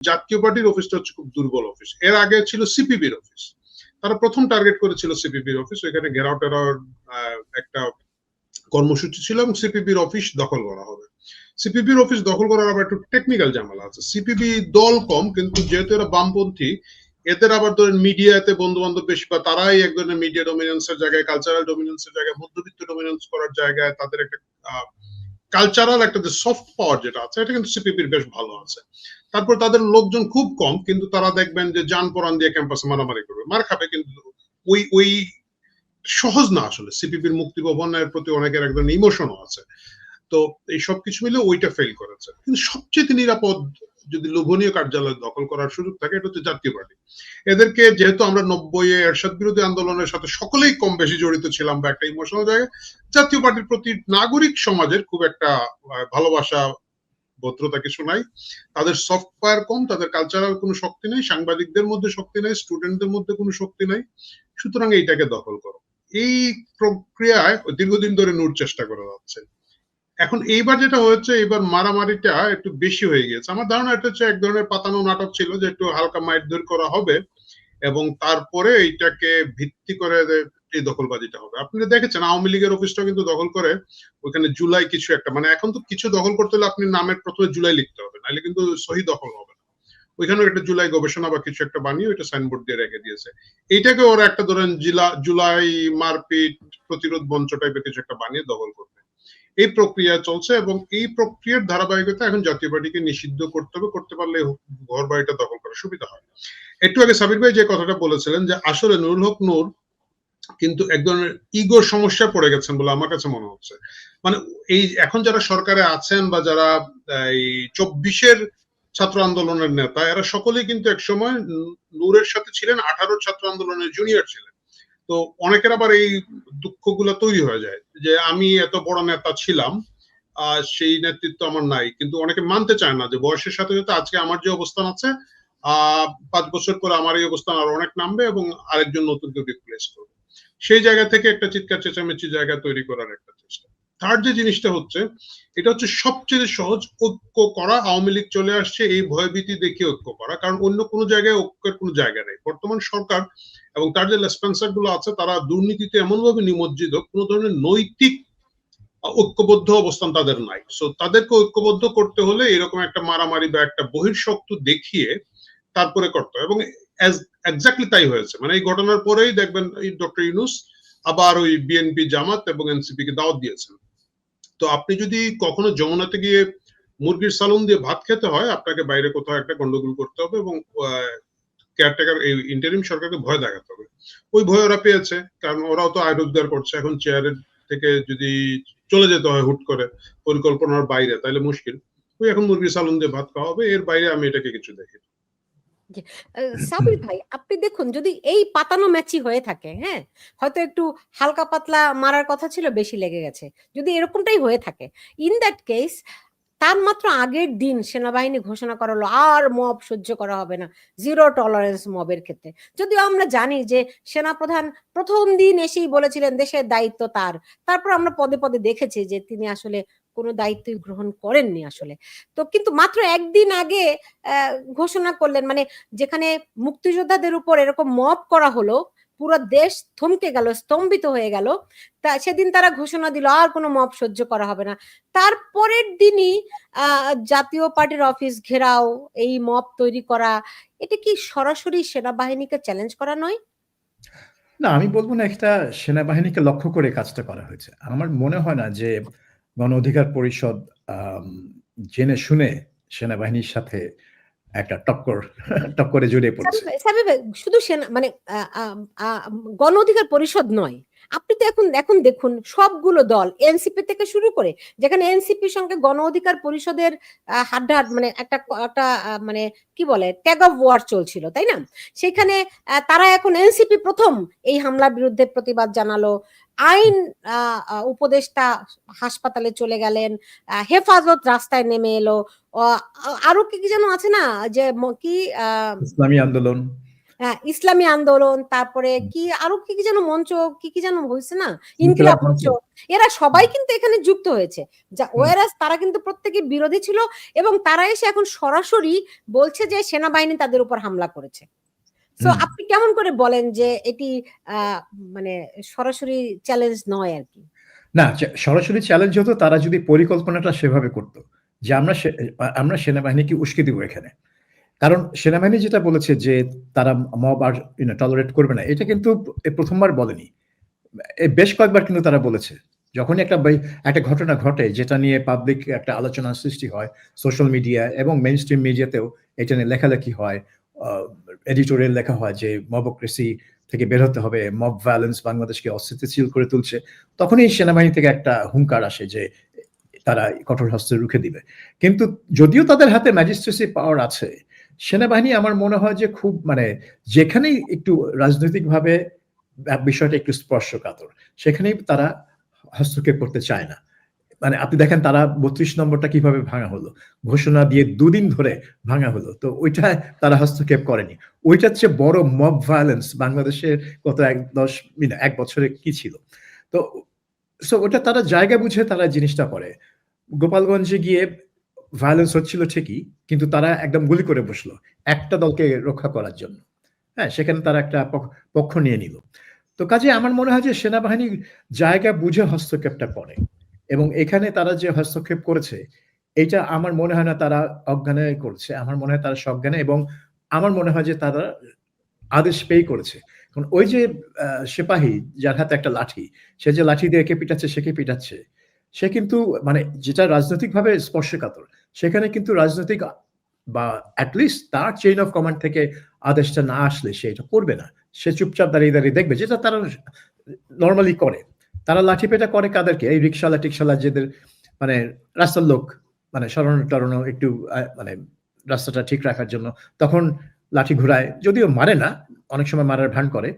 জাতীয় পার্টির অফিসটা হচ্ছে খুব দুর্বল অফিস এর আগে ছিল সিপিবির অফিস তারা প্রথম টার্গেট করেছিল সিপিবির অফিস ওইখানে ঘেরাও টেরাও আহ, একটা কর্মসূচি ছিল এবং সিপিবির অফিস দখল করা হবে। সিপিবির অফিস দখল করার আবার একটু টেকনিক্যাল ঝামেলা আছে। সিপিবি দল কম কিন্তু যেহেতু এরা বামপন্থী এদের আবার ধরেন মিডিয়াতে বন্ধু বান্ধব বেশি বা তারাই এক ধরনের মিডিয়া ডমিনেন্সের জায়গায় কালচারাল ডমিনেন্সের জায়গায় মধ্যবিত্ত ডমিনেন্স করার জায়গায় তাদের একটা কালচারাল একটা যে সফট পাওয়ার যেটা আছে এটা কিন্তু সিপিপির বেশ ভালো আছে। তারপর তাদের লোকজন খুব কম, কিন্তু তারা দেখবেন যে যান পরান দিয়ে ক্যাম্পাসে মারামারি করবে। মার খাবে কিন্তু ওই ওই সহজ না আসলে। সিপিপির মুক্তি ভবনের প্রতি অনেকের এক ধরনের ইমোশনও আছে। তো এই সব কিছু মিলে ওইটা ফেল করেছে। কিন্তু সবচেয়ে নিরাপদ যদি লোভনীয় কার্যালয় দখল করার সুযোগ থাকে, এটা হচ্ছে জাতীয় পার্টি। এদেরকে যেহেতু আমরা নব্বই এ এরশাদ বিরোধী আন্দোলনের সাথে সকলেই কম বেশি জড়িত ছিলাম বা একটা ইমোশনাল জায়গায়, জাতীয় পার্টির প্রতি নাগরিক সমাজের খুব একটা ভালোবাসা ভদ্রতা কিছু নাই। তাদের সফটওয়্যার কম, তাদের কালচারাল কোনো শক্তি নেই, সাংবাদিকদের মধ্যে শক্তি নাই স্টুডেন্টদের মধ্যে কোনো শক্তি নাই। সুতরাং এইটাকে দখল করো। এই প্রক্রিয়ায় দীর্ঘদিন ধরে নূর চেষ্টা করা যাচ্ছে। এখন এইবার যেটা হয়েছে এবার মারামারিটা একটু বেশি হয়ে গিয়েছে। আমার ধারণা এটা হচ্ছে এক ধরনের পাতানো নাটক ছিল যে একটু হালকা মাইট মারধর করা হবে এবং তারপরে এইটাকে ভিত্তি করে এই দখলবাজিটা হবে। দেখেছেন, আওয়ামী লীগের অফিসটা কিন্তু দখল করে ওইখানে জুলাই কিছু একটা মানে এখন তো কিছু দখল করতে হলে আপনি নামের প্রথমে জুলাই লিখতে হবে, নাহলে কিন্তু সহি দখল হবে না। একটা জুলাই গবেষণা বা কিছু একটা বানিয়ে ওইটা সাইনবোর্ড দিয়ে রেখে দিয়েছে। এইটাকে ওরা একটা ধরেন জিলা, জুলাই মারপিট প্রতিরোধ মঞ্চ টাইপের কিছু একটা বানিয়ে দখল করবে। এই প্রক্রিয়া চলছে এবং এই প্রক্রিয়ার ধারাবাহিকতা এখন জাতীয় পার্টিকে নিষিদ্ধ করতে হবে, করতে পারলে ঘর বাড়িটা দখল করা সুবিধা হয়। একটু আগে সাবির ভাই যে কথাটা বলেছিলেন যে আসলে নুরুল হক নূর কিন্তু এক ধরনের ইগোর সমস্যা পড়ে গেছেন বলে আমার কাছে মনে হচ্ছে। মানে এই এখন যারা সরকারে আছেন বা যারা এই চব্বিশের ছাত্র আন্দোলনের নেতা, এরা সকলেই কিন্তু একসময় নূরের সাথে ছিলেন আঠারো ছাত্র আন্দোলনের জুনিয়র ছিলেন। তো অনেকের আবার এই দুঃখগুলো তৈরি হয়ে যায় যে আমি এত বড় নেতা ছিলাম, আর সেই নেতৃত্ব আমার নাই। কিন্তু অনেকে মানতে চায় না যে বয়সের সাথে সাথে আজকে আমার যে অবস্থান আছে, আহ, পাঁচ বছর পরে আমার এই অবস্থান আরও অনেক নামবে এবং আরেকজন নতুনকে রিপ্লেস করবে। সেই জায়গা থেকে একটা চিৎকার, চেঁচামেচি জায়গা তৈরি করার একটা চেষ্টা। থার্ড যে জিনিসটা হচ্ছে, এটা হচ্ছে সবচেয়ে সহজ ঐক্য করা, আওয়ামী লীগ চলে আসছে, এই ভয়ভীতি দেখিয়ে ঐক্য করা। কারণ অন্য কোনো জায়গায় ঐক্যের কোনো জায়গা নেই। বর্তমান সরকার এবং তার যে লেসপেন্সারগুলো আছে, তারা দুর্নীতিতে এমনভাবে নিমজ্জিত, কোনো ধরনের নৈতিক ঐক্যবদ্ধ অবস্থান তাদের নাই। সো তাদেরকে ঐক্যবদ্ধ করতে হলে এরকম একটা মারামারি বা একটা বহির্শক্ত দেখিয়ে তারপরে করতে হবে এবং এক্স্যাক্টলি তাই হয়েছে। মানে এই ঘটনার পরেই দেখবেন ডক্টর ইউনুস আবার ওই বিএনপি জামাত এবং এনসিপি কে দাওয়াত দিয়েছেন। তো আপনি যদি কখনো যমুনাতে গিয়ে মুরগির সালুন দিয়ে ভাত খেতে হয়, আপনাকে বাইরে কোথাও একটা গন্ডগোল করতে হবে এবং কেয়ারটেকার এই ইন্টারিম সরকারকে ভয় দেখাতে হবে। ওই ভয় ওরা পেয়েছে, কারণ ওরাও তো আয় রোজগার করছে। এখন চেয়ারের থেকে যদি চলে যেতে হয় হুট করে, পরিকল্পনার বাইরে, তাহলে মুশকিল। ওই এখন মুরগির সালুন দিয়ে ভাত খাওয়া হবে, এর বাইরে আমি এটাকে কিছু দেখি সাবির ভাই, আপনি দেখুন, যদি এই পাতানো ম্যাচই হয়ে থাকে হ্যাঁ হয়তো একটু হালকা পাতলা মারার কথা ছিল, বেশি লেগে গেছে। যদি এরকমটাই হয়ে থাকে ইন দ্যাট কেস তার মাত্র আগের দিন সেনাবাহিনী ঘোষণা করা হলো আর মব সহ্য করা হবে না জিরো টলারেন্স মবের ক্ষেত্রে। যদিও আমরা জানি যে সেনাপ্রধান প্রথম দিন এসেই বলেছিলেন দেশের দায়িত্ব তার। তারপর আমরা পদে পদে দেখেছি যে তিনি আসলে কোনো দায়িত্বই গ্রহণ করেননি আসলে। তো কিন্তু মাত্র একদিন আগে ঘোষণা করলেন মানে যেখানে মুক্তিযোদ্ধাদের উপর এরকম মব করা হলো পুরো দেশ থমকে গেল, স্তম্ভিত হয়ে গেল। তা সেদিন তারা ঘোষণা দিল, আর কোনো মপ সহ্য করা হবে না। তারপরের দিনই জাতীয় পার্টির অফিস ঘেরাও, এই মপ তৈরি করা, এটা কি সরাসরি সেনাবাহিনীকে চ্যালেঞ্জ করা নয়? না, আমি বলব না একটা সেনাবাহিনীকে লক্ষ্য করে কাজটা করা হয়েছে। আমার মনে হয় না যে গণ অধিকার পরিষদ জেনে শুনে সেনাবাহিনীর সাথে একটা টক্কর টক্করে জড়িয়ে পড়ছে। শুধু সেনা মানে গণ অধিকার পরিষদ নয় আপনি তো এখন এখন দেখুন সবগুলো দল এনসিপি থেকে শুরু করে, যেখানে এনসিপির সঙ্গে গণ অধিকার পরিষদের হাড্ডাহাড মানে একটা একটা মানে কি বলে ট্যাগ অফ ওয়ার চলছিল, তাই না? সেখানে তারা এখন এনসিপি প্রথম এই হামলার বিরুদ্ধে প্রতিবাদ জানালো। আইন উপদেষ্টা হাসপাতালে চলে গেলেন হেফাজত রাস্তায় নেমে এলো। আরও কি কি যেন আছে না, যে কি ইসলামী আন্দোলন। ইসলামী আন্দোলন তারপরে কি আরও কি কি যেন মঞ্চ কি কি যেন হয়েছে না? ইনকিলাব মঞ্চ। এরা সবাই কিন্তু এখানে যুক্ত হয়েছে। যা ওয়ারাস তারা কিন্তু প্রত্যেকে বিরোধী ছিল এবং তারা এসে এখন সরাসরি বলছে যে সেনাবাহিনী তাদের উপর হামলা করেছে। তো আপনি কেমন করে বলেন যে এটি আহ, মানে সরাসরি চ্যালেঞ্জ নয় আর কি? না সরাসরি চ্যালেঞ্জ হতো তারা যদি পরিকল্পনাটা সেভাবে করত যে আমরা আমরা সেনাবাহিনীকে উস্কে দিব এখানে। কারণ সেনাবাহিনী যেটা বলেছে যে তারা মব আর টলারেট করবে না, এটা কিন্তু প্রথমবার বলেনি। বেশ কয়েকবার কিন্তু তারা বলেছে। যখনই একটা একটা ঘটনা ঘটে যেটা নিয়ে পাবলিক একটা আলোচনার সৃষ্টি হয় সোশ্যাল মিডিয়া এবং মেইন স্ট্রিম মিডিয়াতেও এটা নিয়ে লেখালেখি হয় এডিটোরিয়াল লেখা হয় যে মবক্রেসি থেকে বের হতে হবে মব ভায়োলেন্স বাংলাদেশকে অস্থিতিশীল করে তুলছে, তখনই সেনাবাহিনী থেকে একটা হুঙ্কার আসে যে তারা কঠোর হস্তে রুখে দিবে। কিন্তু যদিও তাদের হাতে ম্যাজিস্ট্রেসি পাওয়ার আছে সেনাবাহিনী আমার মনে হয় যে খুব মানে যেখানেই একটু রাজনৈতিকভাবে বিষয়টা একটু স্পর্শকাতর, সেখানেই তারা হস্তক্ষেপ করতে চায় না। মানে আপনি দেখেন তারা বত্রিশ নম্বরটা কীভাবে ভাঙা হলো? ঘোষণা দিয়ে দুদিন ধরে ভাঙা হলো। তো ওইটা তারা হস্তক্ষেপ করেনি। ওইটার চেয়ে বড় মব ভায়োলেন্স বাংলাদেশের গত এক, দশ মিনিট এক বছরে কি ছিল? তো সো ওটা তারা জায়গা বুঝে তারা জিনিসটা করে। গোপালগঞ্জে গিয়ে ভায়োলেন্স হচ্ছিল ঠিকই, কিন্তু তারা একদম গুলি করে বসল একটা দলকে রক্ষা করার জন্য। হ্যাঁ সেখানে তারা একটা পক্ষ- নিয়ে নিল। তো কাজে আমার মনে হয় যে সেনাবাহিনী জায়গা বুঝে হস্তক্ষেপটা করে এবং এখানে তারা যে হস্তক্ষেপ করেছে, এটা আমার মনে হয় না তারা অজ্ঞানে করছে। আমার মনে হয় তারা সজ্ঞানে এবং আমার মনে হয় যে তারা আদেশ পেয়ে করেছে। কারণ ওই যে সিপাহী যার হাতে একটা লাঠি, সে যে লাঠি দিয়ে একে পিটাচ্ছে সেকে পিটাচ্ছে? সে কিন্তু মানে যেটা রাজনৈতিকভাবে স্পর্শকাতর। সেখানে কিন্তু রাজনৈতিক, বা অ্যাটলিস্ট তার চেইন অফ কমান্ড থেকে আদেশটা না আসলে সে এটা করবে না। সে চুপচাপ দাঁড়িয়ে দাঁড়িয়ে দেখবে যেটা তারা নর্মালি করে। তারা লাঠি পেটা করে কাদেরকে? এই রিক্সাওয়ালা টিক্সাওয়ালা যেদের মানে রাস্তার লোক মানে সরানো টরানো একটু মানে রাস্তাটা ঠিক রাখার জন্য, তখন লাঠি ঘুরায়। যদিও মারে না, অনেক সময় মারার ভান করে।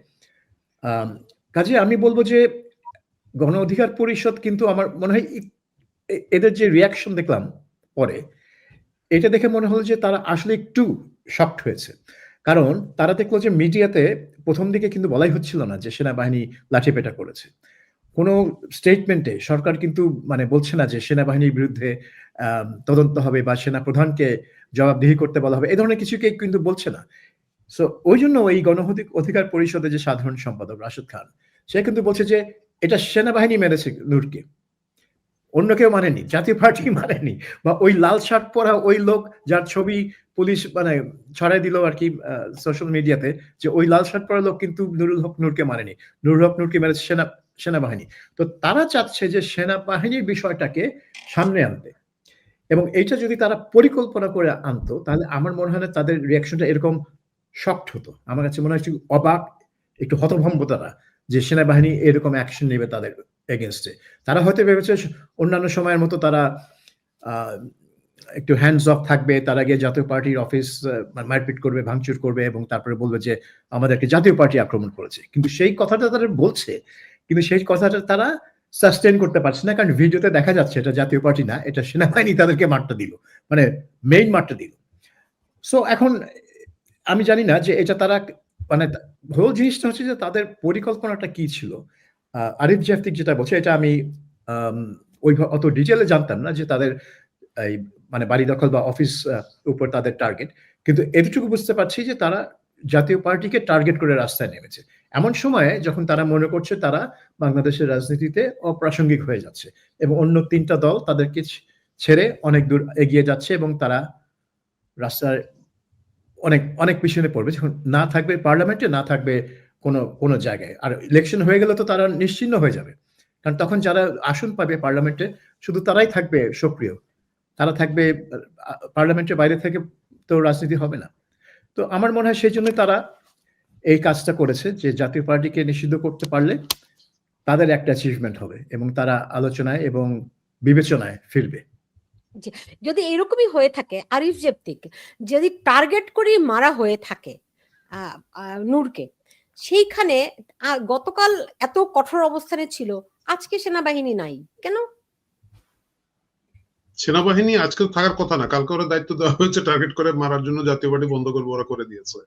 কাজে আমি বলব যে গণ অধিকার পরিষদ কিন্তু আমার মনে হয় এদের যে রিয়াকশন দেখলাম পরে, এটা দেখে মনে হলো যে তারা আসলে একটু শক্ট হয়েছে। কারণ তারা দেখল যে মিডিয়াতে প্রথম দিকে কিন্তু বলাই হচ্ছিল না যে সেনাবাহিনী লাঠিপেটা করেছে। কোনো স্টেটমেন্টে সরকার কিন্তু মানে বলছে না যে সেনাবাহিনীর বিরুদ্ধে তদন্ত হবে বা সেনা প্রধানকে জবাবদিহি করতে বলা হবে, এ ধরনের কিছুকে কিন্তু বলছে না। সো ওই জন্য এই গণ অধিকার পরিষদের যে সাধারণ সম্পাদক রাশেদ খান, সে কিন্তু বলছে যে এটা সেনাবাহিনী মেরেছে নূরকে। অন্য কেউ মানেনি, জাতীয় পার্টি মানেনি বা ওই লাল শার্ট পরা ওই লোক যার ছবি পুলিশ মানে ছড়াই দিল আর কি সোশ্যাল মিডিয়াতে যে ওই লাল শার্ট পরা লোক কিন্তু নুরুল হক নূরকে মানেনি। নুরুল হক নূরকে মেরেছে সেনা, সেনাবাহিনী। তো তারা চাচ্ছে যে সেনাবাহিনীর বিষয়টাকে সামনে আনতে। এবং এইটা যদি তারা পরিকল্পনা করে আনতো, তাহলে আমার মনে হয় না তাদের রিয়াকশনটা এরকম শক্ট হতো। আমার কাছে মনে হয় একটু অবাক, একটু হতভম্ব তারা যে সেনাবাহিনী এরকম অ্যাকশন নেবে তাদের। এগেনস্টে তারা হয়তো ভেবেছে অন্যান্য সময়ের মতো তারা একটু হ্যান্ডস অফ থাকবে, তারা গিয়ে জাতীয় পার্টির অফিস মারপিট করবে, ভাঙচুর করবে এবং তারপরে বলবে যে আমাদেরকে জাতীয় পার্টি আক্রমণ করেছে। কিন্তু সেই কথাটা তারা বলছে, কিন্তু সেই কথাটা তারা সাস্টেন করতে পারছে না, কারণ ভিডিওতে দেখা যাচ্ছে এটা জাতীয় পার্টি না, এটা সেনাবাহিনী তাদেরকে মারটা দিল মানে মেইন মারটা দিল। সো এখন আমি জানি না যে এটা তারা মানে হোল জিনিসটা হচ্ছে যে তাদের পরিকল্পনাটা কি ছিল। আরিফ জাফতিক যেটা বলছে, এটা আমি ওই অত ডিটেলে জানতাম না যে তাদের এই মানে বাড়ি দখল বা অফিস উপর তাদের টার্গেট কিন্তু এতটুকু বুঝতে পারছি যে তারা জাতীয় পার্টিকে টার্গেট করে রাস্তায় নেমেছে। এমন সময়ে যখন তারা মনে করছে তারা বাংলাদেশের রাজনীতিতে অপ্রাসঙ্গিক হয়ে যাচ্ছে এবং অন্য তিনটা দল তাদেরকে ছেড়ে অনেক দূর এগিয়ে যাচ্ছে এবং তারা রাস্তার অনেক অনেক পিছনে পড়বে। যখন না থাকবে পার্লামেন্টে, না থাকবে কোনো কোনো জায়গায়। আর ইলেকশন হয়ে গেলে তো তারা নিশ্চিন্ন হয়ে যাবে। কারণ তখন যারা আসন পাবে পার্লামেন্টে, শুধু তারাই থাকবে সক্রিয়। তারা থাকবে, পার্লামেন্টের বাইরে থেকে তো রাজনীতি হবে না। তো আমার মনে হয় সেই জন্য তারা এই কাজটা করেছে যে জাতীয় পার্টিকে নিষিদ্ধ করতে পারলে তাদের একটা অ্যাচিভমেন্ট হবে এবং তারা আলোচনায় এবং বিবেচনায় ফিরবে। যদি এরকমই হয়ে থাকে, আরিফ জেপ্তিক, যদি টার্গেট করে মারা হয়ে থাকে নূরকে সেইখানে গতকাল এত কঠোর অবস্থানে ছিল, আজকে সেনাবাহিনী নাই, কেন? সেনাবাহিনী আজকে থাকার কথা না, কালকে ওরা দায়িত্ব দেওয়া হয়েছে টার্গেট করে মারার জন্য জাতীয় পার্টি বন্ধ করবে, ওরা করে দিয়েছে।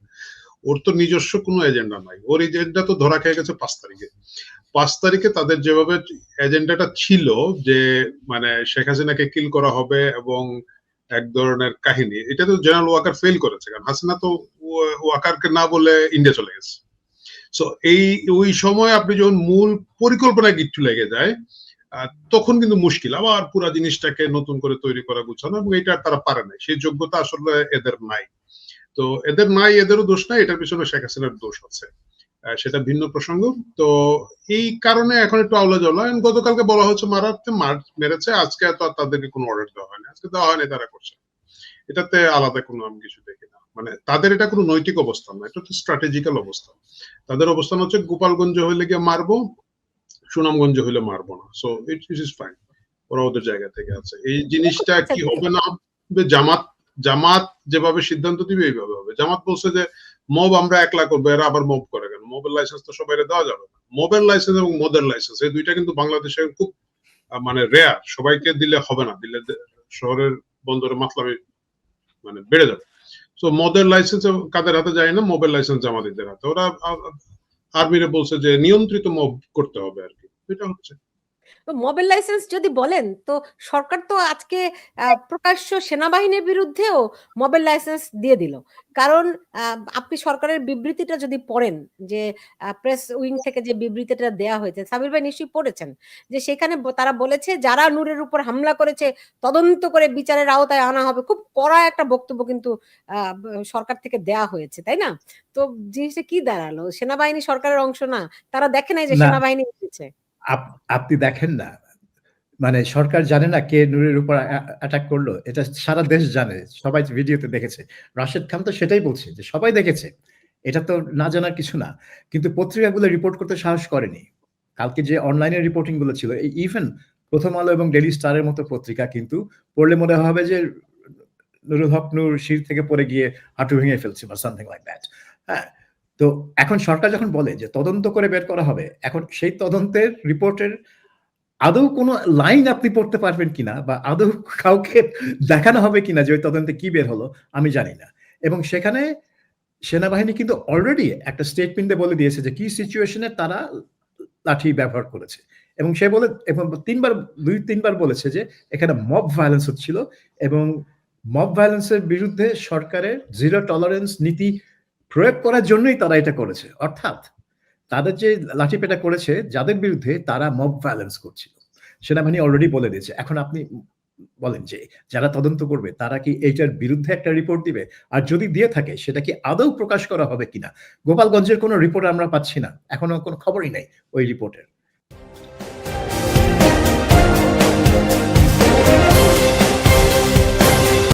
ওর তো নিজস্ব কোনো এজেন্ডা নাই, ওর এজেন্ডা তো ধরা খেয়ে গেছে পাঁচ তারিখে। পাঁচ তারিখে তাদের যেভাবে এজেন্ডাটা ছিল যে মানে শেখ হাসিনাকে কিল করা হবে এবং এক ধরনের কাহিনী, এটা তো জেনারেল ওয়াকার ফেল করেছে, কারণ হাসিনা তো ওয়াকারকে না বলে ইন্ডিয়া চলে গেছে। সো এই, ওই সময় আপনি যখন মূল পরিকল্পনায় গিট্টু লেগে যায় তখন কিন্তু মুশকিল। আবার পুরো জিনিসটাকে নতুন করে তৈরি করা, গুছানো এবং এটা তারা পারে না সেই যোগ্যতা আসলে এদের নাই। তো, এদের নাই, এদেরও দোষ নাই, এটার পিছনে শেখ হাসিনার দোষ আছে। সেটা ভিন্ন প্রসঙ্গ। তো, এই কারণে এখন একটু আওলা জলা গতকালকে বলা হচ্ছে মারাতে মার মেরেছে। আজকে তো, তাদেরকে কোনো অর্ডার দেওয়া হয়নি। আজকে দেওয়া হয়নি, তারা করছে এটাতে আলাদা কোনো আমি কিছু দেখি না। মানে তাদের এটা কোনো নৈতিক অবস্থান না এটা হচ্ছে স্ট্র্যাটেজিক্যাল অবস্থান। তাদের অবস্থান হচ্ছে গোপালগঞ্জ হইলে গিয়ে মারবো সুনামগঞ্জ হইলে মারবো না। সো ইট ইজ ফাইন ওরা ওদের জায়গা থেকে আছে। এই জিনিসটা কি হবে না জামাত জামাত যেভাবে সিদ্ধান্ত দিবে এইভাবে হবে। জামাত বলছে যে মব আমরা একলা করব এরা আবার মব করে কেন? মোবাইল লাইসেন্স তো সবাই দেওয়া যাবে না। মোবাইল লাইসেন্স এবং মদের লাইসেন্স এই দুইটা কিন্তু বাংলাদেশে খুব মানে রেয়ার সবাইকে দিলে হবে না দিলে শহরের বন্দরে মাতলামি মানে বেড়ে যাবে। সো মদের লাইসেন্স কাদের হাতে যায় না মোবাইল লাইসেন্স জামাতিদের হাতে। ওরা আর্মিরে বলছে যে, নিয়ন্ত্রিত মব করতে হবে আর কি। এটা হচ্ছে। মোবাইল লাইসেন্স যদি বলেন তো সরকার তো আজকে প্রকাশ্য সেনাবাহিনীর বিরুদ্ধেও মোবাইল লাইসেন্স দিয়ে দিল। কারণ আপনি সরকারের বিবৃতিটা যদি পড়েন যে প্রেস উইং থেকে যে বিবৃতিটা দেয়া হয়েছে সাবির ভাই নিশ্চয়ই পড়েছেন যে সেখানে তারা বলেছে যারা নূরের উপর হামলা করেছে তদন্ত করে বিচারের আওতায় আনা হবে। খুব কড়া একটা বক্তব্য কিন্তু আহ, সরকার থেকে দেয়া হয়েছে তাই না? তো জিনিসটা কি দাঁড়াল? সেনাবাহিনী সরকারের অংশ না তারা দেখে নাই যে সেনাবাহিনী এসেছে। আপনি দেখেন না। মানে সরকার জানে না কে নূরের উপর অ্যাটাক করল। এটা সারা দেশ জানে। সবাই ভিডিওতে দেখেছে। রাশেদ খান তো সেটাই বলছে যে সবাই দেখেছে। এটা তো না জানার কিছু না। কিন্তু পত্রিকাগুলো রিপোর্ট করতে সাহস করেনি। কালকে যে অনলাইনে রিপোর্টিংগুলো ছিল ইভেন প্রথম আলো এবং ডেলি স্টারের মতো পত্রিকা কিন্তু পড়লে মনে হবে যে নুরুল হক নূর শির থেকে পড়ে গিয়ে হাঁটু ভেঙে ফেলছে বা সামথিং লাইক দ্যাট হ্যাঁ তো এখন সরকার যখন বলে যে তদন্ত করে বের করা হবে, এখন সেই তদন্তের রিপোর্টের আদৌ কোনো লাইন আপনি পড়তে পারবেন কিনা বা আদৌ কাউকে দেখানো হবে কিনা যে ওই তদন্তে কি বের হলো, আমি জানি না। এবং সেখানে সেনাবাহিনী কিন্তু অলরেডি একটা স্টেটমেন্টে বলে দিয়েছে যে কি সিচুয়েশনে তারা লাঠি ব্যবহার করেছে। এবং সে বলে, এবং তিনবার, দুই, তিনবার বলেছে যে এখানে মব ভায়োলেন্স হচ্ছিল এবং মব ভায়োলেন্সের বিরুদ্ধে সরকারের জিরো টলারেন্স নীতি প্রয়োগ করার জন্যই তারা এটা করেছে। অর্থাৎ তাদের যে লাঠিপেটা করেছে, যাদের বিরুদ্ধে তারা মব ভায়োলেন্স করছিল। সেনাবাহিনী অলরেডি বলে দিয়েছে। এখন আপনি বলেন যে যারা তদন্ত করবে, তারা কি এইটার বিরুদ্ধে একটা রিপোর্ট দিবে? আর যদি দিয়ে থাকে, সেটা কি আদৌ প্রকাশ করা হবে কিনা? গোপালগঞ্জের কোনো রিপোর্ট আমরা পাচ্ছি না। এখনও কোনো খবরই নাই ওই রিপোর্টের